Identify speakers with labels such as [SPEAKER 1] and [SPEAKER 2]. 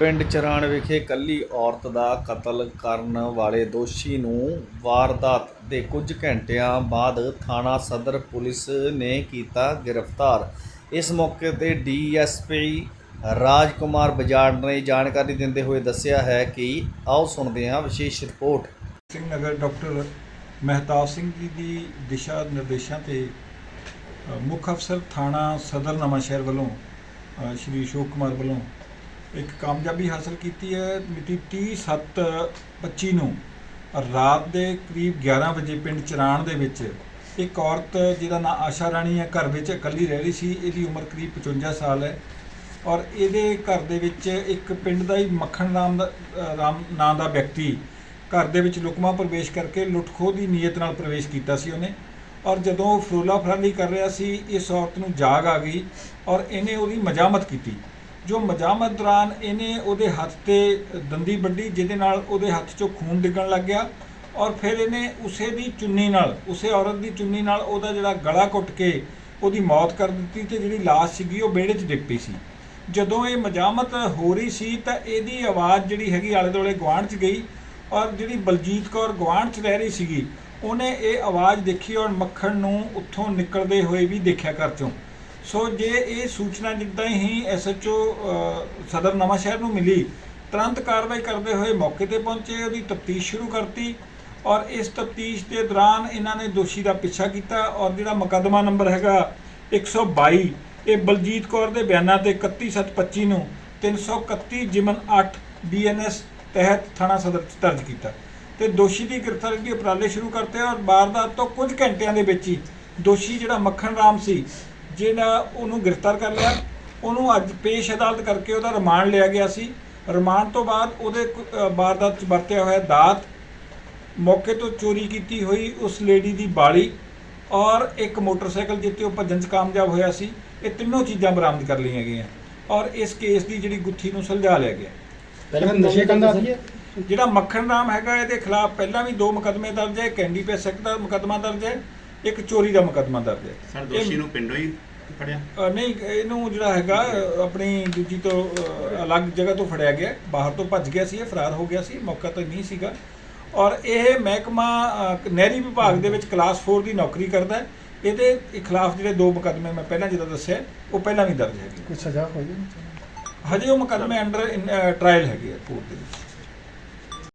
[SPEAKER 1] ਪਿੰਡ ਚਰਾਣ ਵਿਖੇ ਕੱਲੀ ਔਰਤ ਦਾ ਕਤਲ ਕਰਨ ਵਾਲੇ ਦੋਸ਼ੀ ਨੂੰ ਵਾਰਦਾਤ ਦੇ ਕੁਝ ਘੰਟਿਆਂ ਬਾਅਦ ਥਾਣਾ ਸਦਰ ਪੁਲਿਸ ਨੇ ਕੀਤਾ ਗ੍ਰਿਫਤਾਰ। ਇਸ ਮੌਕੇ ਤੇ ਡੀਐਸਪੀ ਰਾਜਕੁਮਾਰ ਬਜਾੜ ਨੇ ਜਾਣਕਾਰੀ ਦਿੰਦੇ ਹੋਏ ਦੱਸਿਆ ਹੈ ਕਿ ਆਓ ਸੁਣਦੇ ਹਾਂ ਵਿਸ਼ੇਸ਼ ਰਿਪੋਰਟ।
[SPEAKER 2] ਸਿੰਘ ਨਗਰ ਡਾਕਟਰ ਮਹਿਤਾਬ ਸਿੰਘ ਜੀ ਦੀ ਦਿਸ਼ਾ ਨਿਰਦੇਸ਼ਾਂ ਤੇ ਮੁੱਖ ਅਫਸਰ ਥਾਣਾ ਸਦਰ ਨਵਾਂ ਸ਼ਹਿਰ ਵੱਲੋਂ ਸ਼੍ਰੀ ਅਸ਼ੋਕ ਕੁਮਾਰ ਵੱਲੋਂ ਇੱਕ ਕਾਮਯਾਬੀ ਹਾਸਲ ਕੀਤੀ ਹੈ ਮਿਤੀ 30/7/25 ਨੂੰ। ਰਾਤ ਦੇ ਕਰੀਬ 11 ਵਜੇ ਪਿੰਡ ਚਰਾਣ ਦੇ ਵਿੱਚ ਇੱਕ ਔਰਤ ਜਿਹਦਾ ਨਾਂ ਆਸ਼ਾ ਰਾਣੀ ਹੈ, ਘਰ ਵਿੱਚ ਇਕੱਲੀ ਰਹਿ ਰਹੀ ਸੀ, ਇਹਦੀ ਉਮਰ ਕਰੀਬ 55 ਸਾਲ ਹੈ ਔਰ ਇਹਦੇ ਘਰ ਦੇ ਵਿੱਚ ਇੱਕ ਪਿੰਡ ਦਾ ਹੀ ਮੱਖਣ ਰਾਮ ਦਾ ਰਾਮ, ਨਾਂ ਦਾ ਵਿਅਕਤੀ ਘਰ ਦੇ ਵਿੱਚ ਲੁਕਮਾ ਪ੍ਰਵੇਸ਼ ਕਰਕੇ ਲੁੱਟਖੋ ਦੀ ਨੀਅਤ ਨਾਲ ਪ੍ਰਵੇਸ਼ ਕੀਤਾ ਸੀ ਉਹਨੇ ਔਰ ਜਦੋਂ ਉਹ ਫਰੋਲਾ ਫਰਾਲੀ ਕਰ ਰਿਹਾ ਸੀ, ਇਸ ਔਰਤ ਨੂੰ ਜਾਗ ਆ ਗਈ ਔਰ ਇਹਨੇ ਉਹਦੀ ਮਜਾਮਤ ਕੀਤੀ। ਜੋ ਮਜਾਮਤ ਦੌਰਾਨ ਇਹਨੇ ਉਹਦੇ ਹੱਥ ਤੇ ਦੰਦੀ ਵੱਢੀ, ਜਿਹਦੇ ਨਾਲ ਉਹਦੇ ਹੱਥ 'ਚੋਂ ਖੂਨ ਡਿੱਗਣ ਲੱਗ ਗਿਆ ਔਰ ਫਿਰ ਇਹਨੇ ਉਸੇ ਦੀ ਚੁੰਨੀ ਨਾਲ, ਉਸੇ ਔਰਤ ਦੀ ਚੁੰਨੀ ਨਾਲ ਉਹਦਾ ਜਿਹੜਾ ਗਲਾ ਘੁੱਟ ਕੇ ਉਹਦੀ ਮੌਤ ਕਰ ਦਿੱਤੀ ਤੇ ਜਿਹੜੀ ਲਾਸ਼ ਸੀਗੀ ਉਹ ਵਿਹੜੇ 'ਚ ਡਿੱਗ ਪਈ ਸੀ। ਜਦੋਂ ਇਹ ਮਜਾਮਤ ਹੋ ਰਹੀ ਸੀ ਤਾਂ ਇਹਦੀ ਆਵਾਜ਼ ਜਿਹੜੀ ਹੈਗੀ ਆਲੇ ਦੁਆਲੇ ਗੁਆਂਢ 'ਚ ਗਈ ਔਰ ਜਿਹੜੀ ਬਲਜੀਤ ਕੌਰ ਗੁਆਂਢ 'ਚ ਰਹਿ ਰਹੀ ਸੀਗੀ, ਉਹਨੇ ਇਹ ਆਵਾਜ਼ ਦੇਖੀ ਔਰ ਮੱਖਣ ਨੂੰ ਉੱਥੋਂ ਨਿਕਲਦੇ ਹੋਏ ਵੀ ਦੇਖਿਆ ਘਰ 'ਚੋਂ। ਸੋ ਜੇ ਇਹ ਸੂਚਨਾ ਜਿੱਦਾਂ ਹੀ ਐਸਐਚਓ ਸਦਰ ਨਵਾਂ ਸ਼ਹਿਰ ਨੂੰ ਮਿਲੀ, ਤੁਰੰਤ ਕਾਰਵਾਈ ਕਰਦੇ ਹੋਏ ਮੌਕੇ ਤੇ ਪਹੁੰਚੇ, ਉਹਦੀ ਤਫਤੀਸ਼ ਸ਼ੁਰੂ ਕਰਤੀ ਔਰ ਇਸ ਤਫਤੀਸ਼ ਦੇ ਦੌਰਾਨ ਇਹਨਾਂ ਨੇ ਦੋਸ਼ੀ ਦਾ ਪਿੱਛਾ ਕੀਤਾ ਔਰ ਜਿਹੜਾ ਮੁਕੱਦਮਾ ਨੰਬਰ ਹੈਗਾ 122 ਇਹ ਬਲਜੀਤ ਕੌਰ ਦੇ ਬਿਆਨਾਂ ਤੇ 31725 ਨੂੰ 331 ਜਿਮਨ 8 ਬੀਐਨਐਸ ਤਹਿਤ ਥਾਣਾ ਸਦਰ 'ਚ ਦਰਜ ਕੀਤਾ। ਤੇ ਦੋਸ਼ੀ ਦੀ ਗ੍ਰਿਫਤਾਰੀ ਦੇ ਉਪਰਾਲੇ ਸ਼ੁਰੂ ਕਰਤੇ ਔਰ ਵਾਰਦਾਤ ਤੋਂ ਕੁਝ ਘੰਟਿਆਂ ਦੇ ਵਿੱਚ ਹੀ ਦੋਸ਼ੀ ਜਿਹੜਾ ਮੱਖਣ ਰਾਮ ਸੀ ਜਿਹੜਾ ਉਹਨੂੰ ਗ੍ਰਿਫਤਾਰ ਕਰ ਲਿਆ ਉਹਨੂੰ ਅੱਜ ਪੇਸ਼ ਅਦਾਲਤ ਕਰਕੇ ਉਹਦਾ ਰਿਮਾਂਡ ਲਿਆ ਗਿਆ ਸੀ। ਰਿਮਾਂਡ ਤੋਂ ਬਾਅਦ ਉਹਦੇ ਵਾਰਦਾਤ 'ਚ ਵਰਤਿਆ ਹੋਇਆ ਦਾਤ ਮੌਕੇ ਤੋਂ ਚੋਰੀ ਕੀਤੀ ਹੋਈ ਉਸ ਲੇਡੀ ਦੀ ਬਾਲੀ ਔਰ ਇੱਕ ਮੋਟਰਸਾਈਕਲ ਜਿੱਤੇ ਉਹ ਭੱਜਣ 'ਚ ਕਾਮਯਾਬ ਹੋਇਆ ਸੀ ਇਹ ਤਿੰਨੋਂ ਚੀਜ਼ਾਂ ਬਰਾਮਦ ਕਰ ਲਈਆਂ ਗਈਆਂ ਔਰ ਇਸ ਕੇਸ ਦੀ ਜਿਹੜੀ ਗੁੱਥੀ ਨੂੰ ਸੁਲਝਾ ਲਿਆ ਗਿਆ।
[SPEAKER 3] ਪਹਿਲਾਂ ਨਸ਼ੇ ਕਰਦਾ ਸੀ
[SPEAKER 2] ਜਿਹੜਾ ਮੱਖਣ ਰਾਮ ਹੈਗਾ ਇਹਦੇ ਖਿਲਾਫ ਪਹਿਲਾਂ ਵੀ ਦੋ ਮੁਕੱਦਮੇ ਦਰਜ ਹੈ ਕੈਂਡੀ ਐਕਟ ਦਾ ਮੁਕੱਦਮਾ ਦਰਜ ਹੈ ਇੱਕ ਚੋਰੀ ਦਾ ਮੁਕੱਦਮਾ ਦਰਜ ਹੈ।
[SPEAKER 4] ਸਰ ਦੋਸ਼ੀ ਨੂੰ ਪਿੰਡੋਂ ਹੀ ਫੜਿਆ?
[SPEAKER 2] ਅ, ਨਹੀਂ ਇਹਨੂੰ ਜਿਹੜਾ ਹੈਗਾ ਅ, ਆਪਣੀ ਦੂਜੀ ਤੋਂ ਅ, ਅਲੱਗ ਜਗ੍ਹਾ ਤੋਂ ਫੜਿਆ ਗਿਆ। ਬਾਹਰ ਤੋਂ ਭੱਜ ਗਿਆ ਸੀ ਇਹ ਫਰਾਰ ਹੋ ਗਿਆ ਸੀ ਮੌਕਾ ਤਾਂ ਨਹੀਂ ਸੀਗਾ। ਔਰ ਇਹ ਮਹਿਕਮਾ ਅ, ਨਹਿਰੀ ਵਿਭਾਗ ਦੇ ਵਿੱਚ ਕਲਾਸ 4 ਦੀ ਨੌਕਰੀ ਕਰਦਾ ਹੈ। ਇਹਦੇ ਖਿਲਾਫ ਜਿਹੜੇ ਦੋ ਮੁਕੱਦਮੇ ਮੈਂ ਪਹਿਲਾਂ ਜਿੱਦਾਂ ਦੱਸਿਆ ਉਹ ਪਹਿਲਾਂ ਵੀ ਦਰਜ ਹੈਗੇ
[SPEAKER 3] ਕੋਈ ਸਜ਼ਾ ਹੋਈ
[SPEAKER 2] ਹਜੇ ਉਹ ਮੁਕੱਦਮੇ ਅੰਡਰ ਟ੍ਰਾਇਲ ਹੈਗੇ ਆ ਕੋਰਟ ਦੇ ਵਿੱਚ।